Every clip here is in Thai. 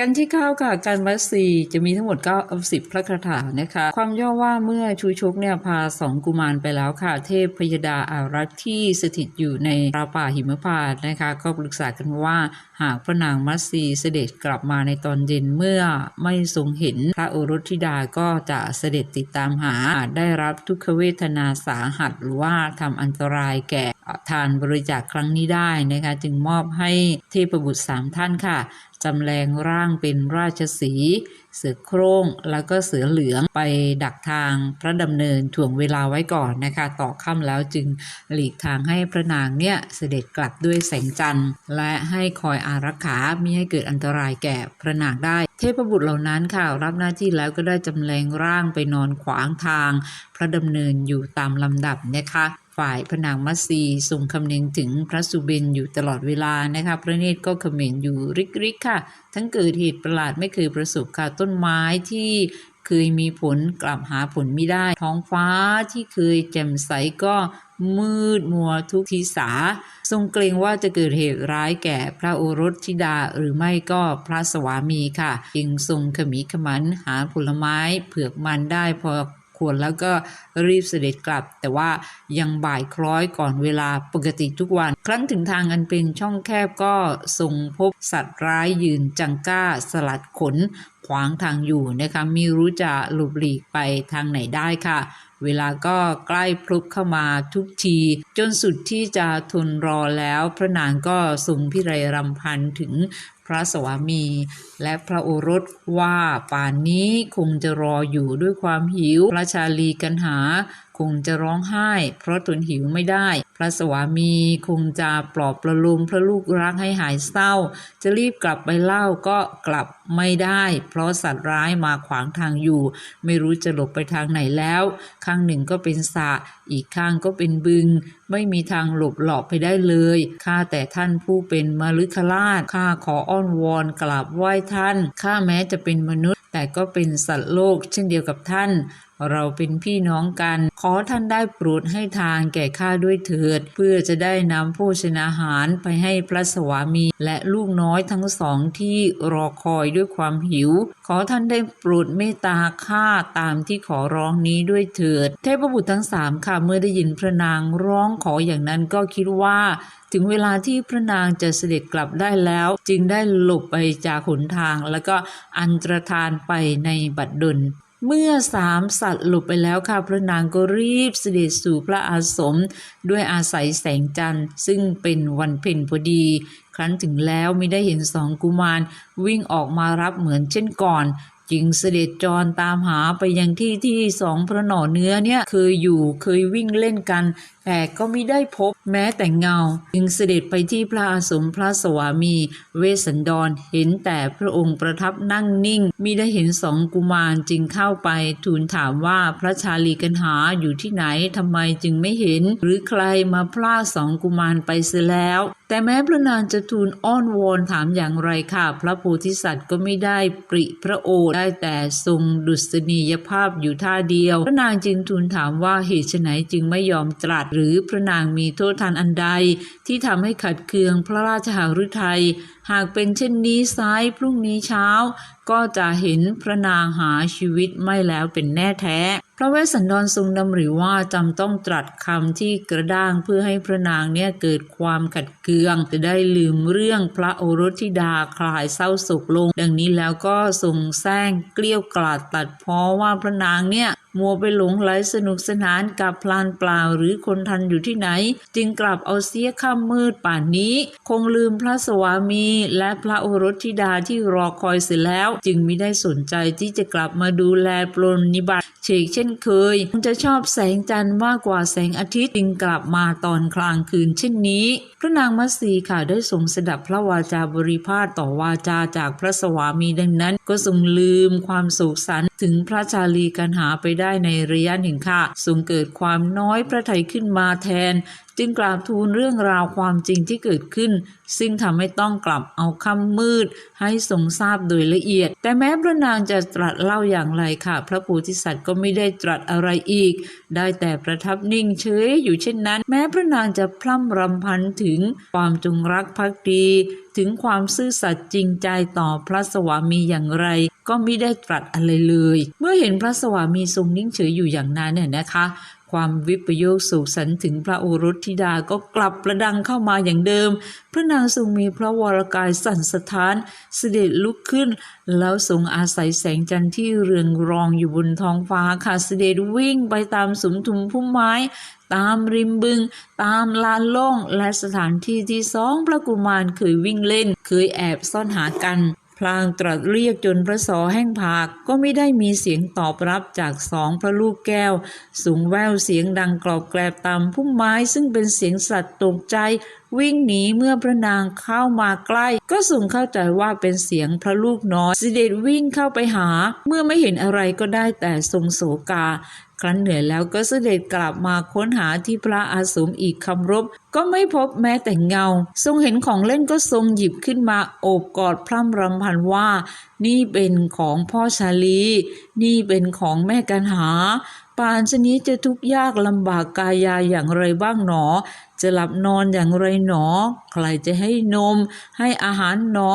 กันที่9ค่ะการวัดสีจะมีทั้งหมด9เอา10 พระคาถานะคะ ความย่อว่าเมื่อชูชกเนี่ยพาสองกุมารไปแล้วค่ะ เทพพยดาอารักษ์ที่สถิตอยู่ในราป่าหิมพานต์นะคะ ก็ปรึกษากันว่าหากพระนางมัตสีเสด็จกลับมาในตอนเย็นเมื่อไม่ทรงเห็นพระโอรสธิดาก็จะเสด็จติดตามหาอาจได้รับทุกขเวทนาสาหัสหรือว่าทำอันตรายแก่ทานบริจาคครั้งนี้ได้นะคะ จึงมอบให้เทพบุตรสามท่านค่ะ จำแรงร่างเป็นราชสีเสือโคร่งแล้วก็เสือเหลืองไปดักทางพระดำเนินถ่วงเวลาไว้ก่อนนะคะ ต่อค่ำแล้วจึงหลีกทางให้พระนางเนี่ยเสด็จกลับด้วยแสงจันทร์ และให้คอยอารักขามิให้เกิดอันตรายแก่พระนางได้ เทพบุตรเหล่านั้นค่ะรับหน้าที่แล้วก็ได้จำแรงร่างไปนอนขวางทาง พระดำเนินอยู่ตามลำดับนะคะ ฝ่ายพนางมัตสีทรงคำนึงถึงพระสุเบนอยู่ตลอดเวลานะคะพระเนตรก็เขม็นอยู่ริกๆค่ะ ทั้งเกิดเหตุประหลาดไม่เคยประสบค่ะต้นไม้ที่เคยมีผลกลับหาผลไม่ได้ ท้องฟ้าที่เคยแจ่มใสก็มืดมัวทุกทีสา ทรงเกรงว่าจะเกิดเหตุร้ายแก่พระโอรสธิดาหรือไม่ก็พระสวามีค่ะ จึงทรงขมิขมันหาผลไม้เผือกมันได้พอ ควรแล้วก็รีบเสด็จกลับ แต่ว่ายังบ่ายคล้อยก่อนเวลาปกติทุกวัน ครั้นถึงทางอันเป็นช่องแคบก็ทรงพบสัตว์ร้ายยืนจังก้าสลัดขนขวางทางอยู่นะคะไม่รู้จะหลบหลีกไปทางไหนได้ค่ะ เวลาก็ใกล้พลุกเข้ามาทุกที จนสุดที่จะทนรอแล้วพระนางก็ทรงพิไรรำพันถึงพระสวามี และพระโอรสว่าป่านนี้คงจะรออยู่ด้วยความหิวพระชาลีกันหา คงจะร้องไห้ เพราะทนหิวไม่ได้ พระสวามีคงจะปลอบประโลมพระลูกรักให้หายเศร้า จะรีบกลับไปเล่าก็กลับไม่ได้ เพราะสัตว์ร้ายมาขวางทางอยู่ ไม่รู้จะหลบไปทางไหนแล้ว ข้างหนึ่งก็เป็นสะอีกข้างก็เป็นบึง ไม่มีทางหลบหลอบไปได้เลยข้าแต่ท่านผู้เป็นมฤคราชข้าขออ้อนวอนกราบไหว้ท่านข้าแม้จะเป็นมนุษย์ แต่ก็เป็นสัตว์โลกเช่นเดียวกับท่าน เราเป็นพี่น้องกัน ขอท่านได้โปรดให้ทางแก่ข้าด้วยเถิด เพื่อจะได้นำโภชนาหารไปให้พระสวามี และลูกน้อยทั้งสองที่รอคอยด้วยความหิว ขอท่านได้โปรดเมตตาข้าตามที่ขอร้องนี้ด้วยเถิด เทพบุตรทั้งสามค่ะ เมื่อได้ยินพระนางร้องขออย่างนั้นก็คิดว่าถึงเวลาที่พระนางจะเสด็จกลับได้แล้ว จึงได้หลบไปจากหนทางแล้วก็อันตรธานไปในบัดดล เมื่อสามสัตว์หลบไปแล้วค่ะพระนางก็รีบเสด็จสู่พระอาสม ด้วยอาศัยแสงจันทร์ ซึ่งเป็นวันเพ็ญพอดี ครั้นถึงแล้วไม่ได้เห็นสองกุมารวิ่งออกมารับเหมือนเช่นก่อน จึงเสด็จจรตามหาไปยังที่ที่สองพระหน่อเนื้อเนี่ยเคยอยู่เคยวิ่งเล่นกัน แต่ก็ไม่ได้พบแม้แต่เงา จึงเสด็จไปที่พระอาสมพระสวามี เวสสันดรเห็นแต่พระองค์ประทับนั่งนิ่งมิได้เห็นสองกุมารจึงเข้าไปทูลถามว่าพระชาลีกันหาอยู่ที่ไหนทำไมจึงไม่เห็น หรือใครมาพลาสองกุมารไปเสียแล้ว แต่แม้พระนางจะทูลอ้อนวอนถามอย่างไรค่ะ พระโพธิสัตว์ก็ไม่ได้ปริพระโอษได้แต่ทรงดุษณียภาพอยู่ท่าเดียว พระนางจึงทูลถามว่าเหตุไฉนจึงไม่ยอมตรัสหรือพระนางมีโทษทานอันใดที่ทำให้ขัดเคืองพระราชหฤทัย หากเป็นเช่นนี้ซ้ายพรุ่งนี้เช้า ก็จะเห็นพระนางหาชีวิตไม่แล้วเป็นแน่แท้พระเวสสันดรทรงดำริว่าจำต้องตรัสคำที่กระด้างเพื่อให้พระนางเนี่ยเกิดความขัดเคือง จะได้ลืมเรื่องพระโอรสธิดาคลายเศร้าโศกลง ดังนี้แล้วก็ทรงแซงเกลี้ยวกล่อดตัดเพ้อว่าพระนางเนี่ย มัวไปหลงไหลสนุกสนานกับพลานเปล่าหรือคนทันอยู่ที่ไหน จึงกลับเอาเสียค่ำมืดป่านนี้ คงลืมพระสวามีและพระโอรสธิดาที่รอคอยเสียแล้ว จึงไม่ได้สนใจที่จะกลับมาดูแลปรนนิบัติเฉกเช่นเคยคงจะชอบแสงจันทร์มากกว่าแสงอาทิตย์จึงกลับมาตอนกลางคืนเช่นนี้ พระนางมัตสีค่ะได้ทรงสดับพระวาจาบริพาทต่อวาจาจากพระสวามีดังนั้น ก็ทรงลืมความโศกสัน ถึงพระชาลีกันหาไปได้ในระยะหนึ่งค่ะทรงเกิดความน้อยพระทัยขึ้นมาแทน จึงกราบทูลเรื่องราวความจริงที่เกิดขึ้น ซึ่งทำให้ต้องกลับเอาคำมืด ให้ทรงทราบโดยละเอียด แต่แม้พระนางจะตรัสเล่าอย่างไรค่ะ พระโพธิสัตว์ก็ไม่ได้ตรัสอะไรอีก ได้แต่ประทับนิ่งเฉยอยู่เช่นนั้น แม้พระนางจะพร่ำรำพันถึงความจงรักภักดีถึงความซื่อสัตย์จริงใจต่อพระสวามีอย่างไร ก็ไม่ได้ตรัสอะไรเลย เมื่อเห็นพระสวามีทรงนิ่งเฉยอยู่อย่างนั้นเนี่ยนะคะ ความวิปโยคสุขสันถึงพระโอรสธิดาก็กลับประดังเข้ามาอย่างเดิม พระนางทรงมีพระวรกายสั่นสะท้าน เสด็จลุกขึ้น แล้วทรงอาศัยแสงจันทร์ที่เรืองรองอยู่บนท้องฟ้าค่ะเสด็จวิ่งไปตามสมทุมพุ่มไม้ ตามริมบึง ตามลานโล่งและสถานที่ที่สองพระกุมารเคยวิ่งเล่น เคยแอบซ่อนหากัน พลางตรัสเรียกจนพระสอแห้งผากก็ไม่ได้มีเสียงตอบรับจากสองพระลูกแก้ว สูงแววเสียงดังกรอบแกรบตามพุ่มไม้ซึ่งเป็นเสียงสัตว์ตกใจวิ่งหนีเมื่อพระนางเข้ามาใกล้ ก็ทรงเข้าใจว่าเป็นเสียงพระลูกน้อยเสด็จวิ่งเข้าไปหา เมื่อไม่เห็นอะไรก็ได้แต่ทรงโศกา ครั้นเหนื่อยแล้วก็เสด็จกลับมาค้นหาที่พระอาสมอีกคำรบ ก็ไม่พบแม้แต่เงา ทรงเห็นของเล่นก็ทรงหยิบขึ้นมาโอบกอดพร่ำรำพันว่า นี่เป็นของพ่อชาลี นี่เป็นของแม่กันหา ปานชนี้จะทุกข์ยากลำบากกายาอย่างไรบ้างหนอ จะหลับนอนอย่างไรหนอ ใครจะให้นม ให้อาหารหนอ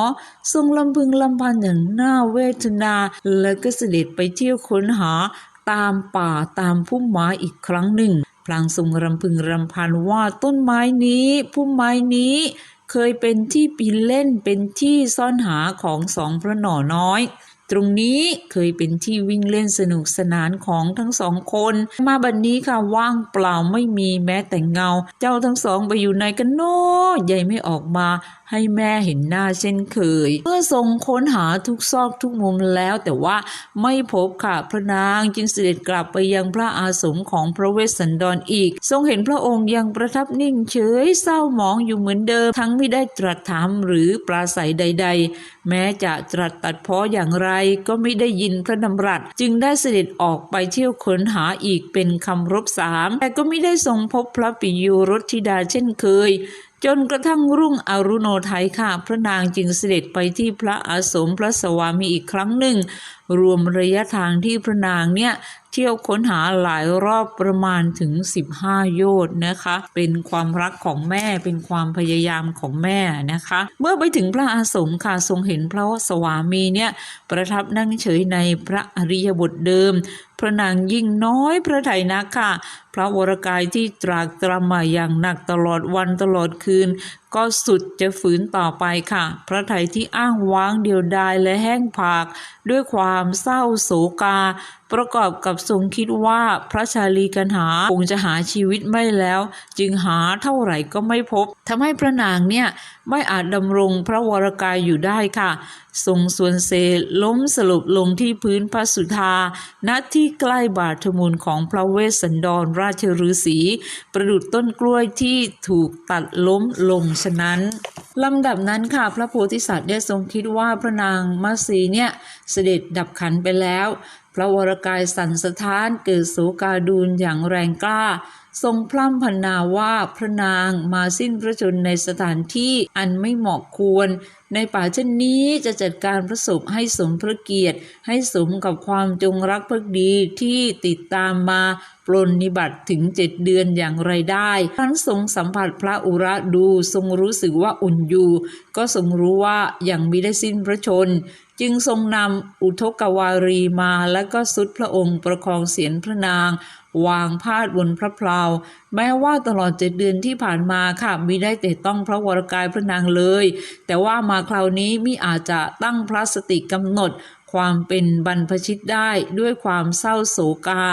ทรงลำพึงลำพันอย่างน่าเวทนา แล้วก็เสด็จไปเที่ยวค้นหาตามป่าตามพุ่มไม้อีกครั้งหนึ่ง พลางทรงรำพึงรำพันว่าต้นไม้นี้พุ่มไม้นี้เคยเป็นที่ปีนเล่นเป็นที่ซ่อนหาของสองพระหน่อน้อย ตรงนี้เคยเป็นที่วิ่งเล่นสนุกสนานของทั้งสองคน มาบัดนนี้ค่ะว่างเปล่าไม่มีแม้แต่เงา เจ้าทั้งสองไปอยู่ในกันโน่ใหญ่ไม่ออกมา ให้แม่เห็นหน้าเช่นเคย เมื่อทรงค้นหาทุกซอกทุกมุมแล้วแต่ว่าไม่พบค่ะพระนางจึงเสด็จกลับไปยังพระอาสมของพระเวสสันดรอีก ทรงเห็นพระองค์ยังประทับนิ่งเฉยเศร้าหมองอยู่เหมือนเดิม ทั้งไม่ได้ตรัสถามหรือปราศัยใด ๆ แม้จะตรัสตัดพ้ออย่างไรก็ไม่ได้ยินพระดำรัส จึงได้เสด็จออกไปเที่ยวค้นหาอีกเป็นคำรบสามแต่ก็ไม่ได้ทรงพบพระปิยูรสธิดาเช่นเคย จนกระทั่งรุ่งอรุโนไทยค่ะ พระนางจึงเสด็จไปที่พระอาสมพระสวามีอีกครั้งหนึ่งรวมระยะทางที่พระนางเนี่ยเที่ยวค้นหาหลายรอบประมาณถึง 15 โยชน์นะคะ เป็นความรักของแม่เป็นความพยายามของแม่นะคะ เมื่อไปถึงพระอาสมค่ะทรงเห็นพระสวามีเนี่ยประทับนั่งเฉยในพระอริยบทเดิม พระนางยิ่งน้อยพระไถยนักค่ะ พระวรกายที่ตรากตรำมาอย่างหนักตลอดวันตลอดคืน ก็สุดจะฝืนต่อไปค่ะ พระไทยที่อ้างว้างเดียวดายและแห้งผาก ด้วยความเศร้าโศกา ประกอบกับทรงคิดว่าพระชาลีกันหาคงจะหาชีวิตไม่แล้ว จึงหาเท่าไหร่ก็ไม่พบทำให้พระนางเนี่ยไม่อาจดำรงพระวรกายอยู่ได้ค่ะทรงส่วนเซล้มสลบลงที่พื้นพระสุธาณที่ใกล้บาทมูลของพระเวสสันดรราชฤาษีประดุจต้นกล้วยที่ถูกตัดล้มลงฉะนั้นลำดับนั้นค่ะพระโพธิสัตว์ได้ทรงคิดว่าพระนางมัสีเนี่ยเสด็จดับขันไปแล้ว พระวรกายสั่นสะท้านเกิดโศกาดูลอย่างแรงกล้า ทรงพร่ำพรรณนาว่าพระนางมาสิ้นพระชนในสถานที่อันไม่เหมาะควร ในป่าเช่นนี้จะจัดการพระศพให้สมพระเกียรติ ให้สมกับความจงรักภักดีที่ติดตามมาปลนนิบัติถึงเจ็ดเดือนอย่างไรได้ครั้นทรงสัมผัสพระอุระดูทรงรู้สึกว่าอุ่นอยู่ ก็ทรงรู้ว่ายังไม่ได้สิ้นพระชน จึงทรงนำอุทกวารีมาและก็สุดพระองค์ประคองเสียนพระนาง วางพาดบนพระเพลาแม้ว่าตลอดเจ็ดเดือนที่ผ่านมาค่ะมิได้แต่ต้องพระวรกายพระนางเลย แต่ว่ามาคราวนี้มิอาจจะตั้งพระสติกำหนดความเป็นบรรพชิตได้ด้วยความเศร้าโศกา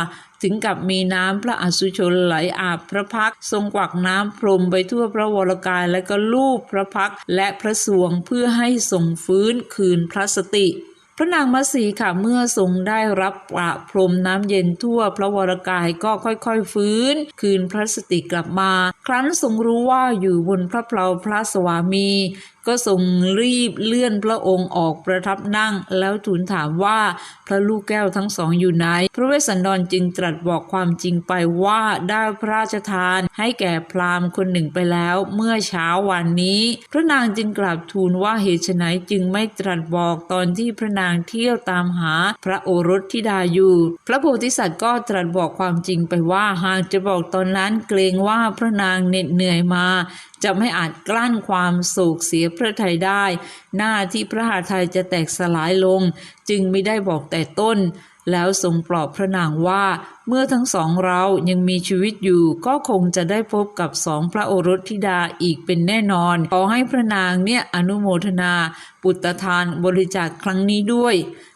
ถึงกับมีน้ำพระอสุชนไหลอาบพระพักทรงกวักน้ำพรมไปทั่วพระวรกายและก็ลูบพระพักและพระสวงเพื่อให้ทรงฟื้นคืนพระสติพระนางมัสีค่ะเมื่อทรงได้รับประพรมน้ำเย็นทั่วพระวรกายก็ค่อยๆฟื้น คืนพระสติกลับมา ครั้นทรงรู้ว่าอยู่บนพระเพลาพระสวามีก็ทรงรีบเลื่อนพระองค์ออกประทับนั่ง แล้วทูลถามว่าพระลูกแก้วทั้งสองอยู่ไหน พระเวสสันดรจึงตรัสบอกความจริงไปว่าได้พระราชทานให้แก่พราหมณ์คนหนึ่งไปแล้วเมื่อเช้าวันนี้ พระนางจึงกราบทูลว่าเหตุไฉนจึงไม่ตรัสบอกตอนที่พระนางเที่ยวตามหาพระโอรสธิดาอยู่ พระโพธิสัตว์ก็ตรัสบอกความจริงไปว่าหากจะบอกตอนนั้นเกรงว่าพระนางเหน็ดเหนื่อยมา จะไม่อาจกลั้นความโศกเสียพระทัยได้ หน้าที่พระหาไทยจะแตกสลายลง จึงไม่ได้บอกแต่ต้น แล้วทรงปลอบพระนางว่า เมื่อทั้งสองเรายังมีชีวิตอยู่ ก็คงจะได้พบกับสองพระโอรสธิดาอีกเป็นแน่นอน ขอให้พระนางเนี่ยอนุโมทนา ปุตตทานบริจาคครั้งนี้ด้วย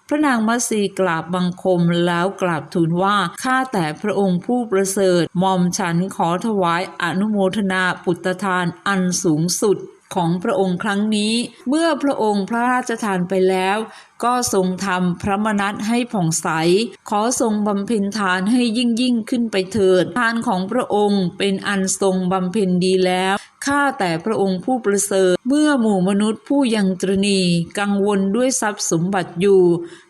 พระนางมัสีกราบบังคมแล้วกราบทูลว่าข้าแต่พระองค์ผู้ประเสริฐมอมฉันขอถวายอนุโมทนาปุตตทานอันสูงสุดของพระองค์ครั้งนี้ เมื่อพระองค์พระราชทานไปแล้ว ก็ทรงทำพระมนัตให้ผ่องใส ขอทรงบำเพ็ญทานให้ยิ่งยิ่งขึ้นไปเถิด ทานของพระองค์เป็นอันทรงบำเพ็ญดีแล้ว ข้าแต่พระองค์ผู้ประเสริฐ เมื่อหมู่มนุษย์ผู้ยังตรณี กังวลด้วยทรัพย์สมบัติอยู่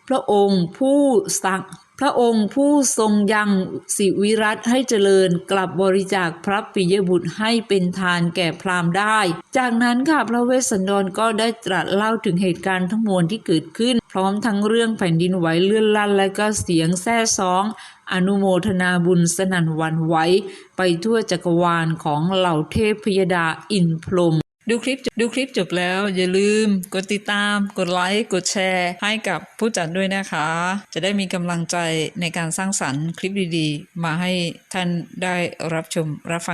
พระองค์ผู้สัก พระองค์ผู้ทรงยังสิวิรัตให้เจริญกลับบริจาคพระปิยบุตรให้เป็นทานแก่พราหมณ์ได้ จากนั้นค่ะพระเวสสันดรก็ได้ตรัสเล่าถึงเหตุการณ์ทั้งมวลที่เกิดขึ้น พร้อมทั้งเรื่องแผ่นดินไหวเลื่อนลั่นและก็เสียงแซ่ซ้อง อนุโมทนาบุญสนั่นวันไหวไปทั่วจักรวาลของเหล่าเทพพยดาอินพรหม ดูคลิปดูคลิปจบแล้ว อย่าลืมกดติดตาม กดไลค์กดแชร์ ให้กับผู้จัดด้วยนะคะ จะได้มีกำลังใจในการสร้างสรรค์คลิปดีๆ มาให้ท่านได้รับชมรับฟัง